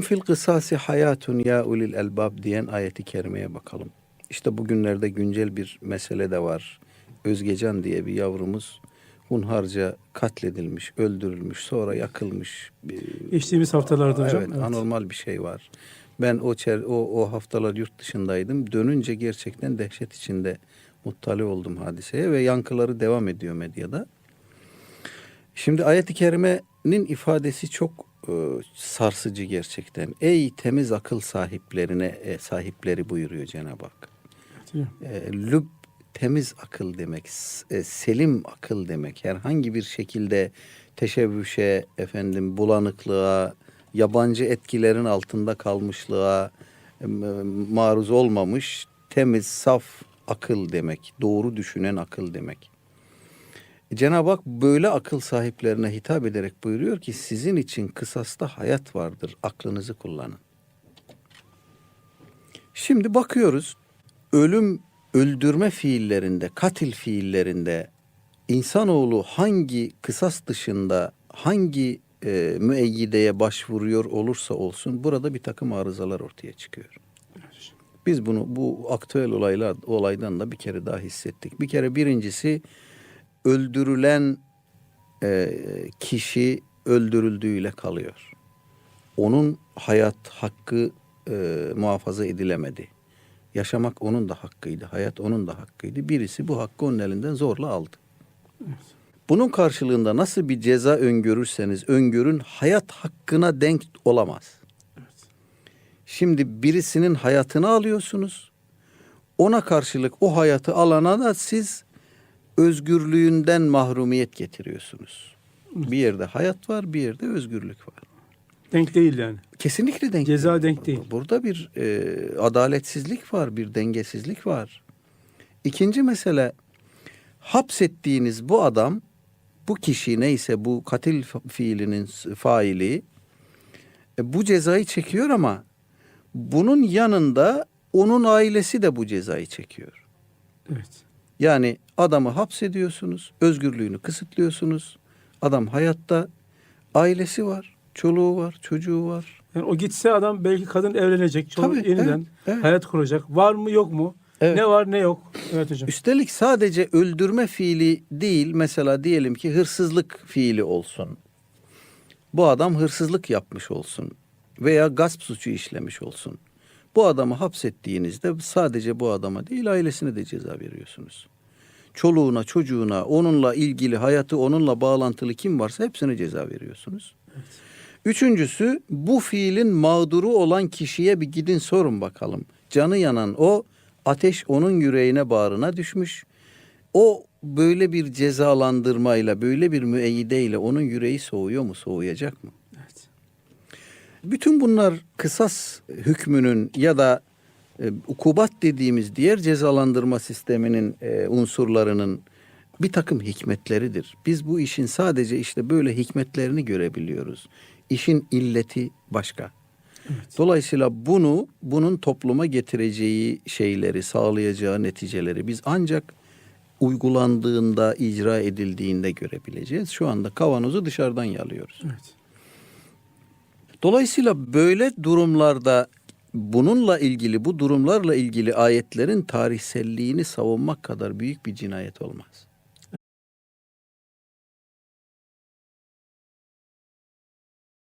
Fil kısasi hayatun ya ulil elbab diyen ayeti kerimeye bakalım. İşte bugünlerde güncel bir mesele de var. Özgecan diye bir yavrumuz hunharca katledilmiş, öldürülmüş, sonra yakılmış. Geçtiğimiz haftalarda hocam. Evet, evet. anormal bir şey var. Ben o çer- o o haftalar yurt dışındaydım. Dönünce gerçekten dehşet içinde muttali oldum hadiseye ve yankıları devam ediyor medyada. Şimdi ayet-i kerimenin ifadesi çok e, sarsıcı gerçekten. Ey temiz akıl sahiplerine e, sahipleri buyuruyor Cenab-ı Hak. E, lüb temiz akıl demek, e, selim akıl demek. Herhangi bir şekilde teşebbüşe, efendim bulanıklığa, yabancı etkilerin altında kalmışlığa e, maruz olmamış temiz, saf akıl demek. Doğru düşünen akıl demek. Cenab-ı Hak böyle akıl sahiplerine hitap ederek buyuruyor ki sizin için kısasta hayat vardır. Aklınızı kullanın. Şimdi bakıyoruz ölüm öldürme fiillerinde, katil fiillerinde insanoğlu hangi kısas dışında hangi e, müeyyideye başvuruyor olursa olsun burada bir takım arızalar ortaya çıkıyor. Biz bunu bu aktüel olaylar olaydan da bir kere daha hissettik. Bir kere birincisi öldürülen e, kişi öldürüldüğüyle kalıyor. Onun hayat hakkı e, muhafaza edilemedi. Yaşamak onun da hakkıydı, hayat onun da hakkıydı. Birisi bu hakkı onun elinden zorla aldı. Bunun karşılığında nasıl bir ceza öngörürseniz öngörün hayat hakkına denk olamaz. Şimdi birisinin hayatını alıyorsunuz. Ona karşılık o hayatı alana da siz özgürlüğünden mahrumiyet getiriyorsunuz. Bir yerde hayat var, bir yerde özgürlük var. Denk değil yani. Kesinlikle denk Ceza değil. denk değil. Burada bir e, adaletsizlik var, bir dengesizlik var. İkinci mesele hapsettiğiniz bu adam, bu kişi neyse bu katil fiilinin faili e, bu cezayı çekiyor ama bunun yanında onun ailesi de bu cezayı çekiyor. Evet. Yani adamı hapsediyorsunuz, özgürlüğünü kısıtlıyorsunuz. Adam hayatta, ailesi var, çoluğu var, çocuğu var. Yani o gitse adam belki kadın evlenecek. Çoluk Tabii, yeniden evet, evet. hayat kuracak. Var mı yok mu? Evet. Ne var ne yok. Evet hocam. Üstelik sadece öldürme fiili değil, mesela diyelim ki hırsızlık fiili olsun. Bu adam hırsızlık yapmış olsun veya gasp suçu işlemiş olsun. Bu adamı hapsettiğinizde sadece bu adama değil ailesine de ceza veriyorsunuz. Çoluğuna, çocuğuna, onunla ilgili hayatı onunla bağlantılı kim varsa hepsine ceza veriyorsunuz. Üçüncüsü bu fiilin mağduru olan kişiye bir gidin sorun bakalım. Canı yanan o ateş onun yüreğine bağrına düşmüş. O böyle bir cezalandırmayla, böyle bir müeyyideyle onun yüreği soğuyor mu, soğuyacak mı? Evet. Bütün bunlar kısas hükmünün ya da e, ukubat dediğimiz diğer cezalandırma sisteminin e, unsurlarının bir takım hikmetleridir. Biz bu işin sadece işte böyle hikmetlerini görebiliyoruz. İşin illeti başka. Dolayısıyla bunu bunun topluma getireceği şeyleri, sağlayacağı neticeleri biz ancak uygulandığında, icra edildiğinde görebileceğiz. Şu anda kavanozu dışarıdan yalıyoruz. Evet. Dolayısıyla böyle durumlarda bununla ilgili, bu durumlarla ilgili ayetlerin tarihselliğini savunmak kadar büyük bir cinayet olmaz.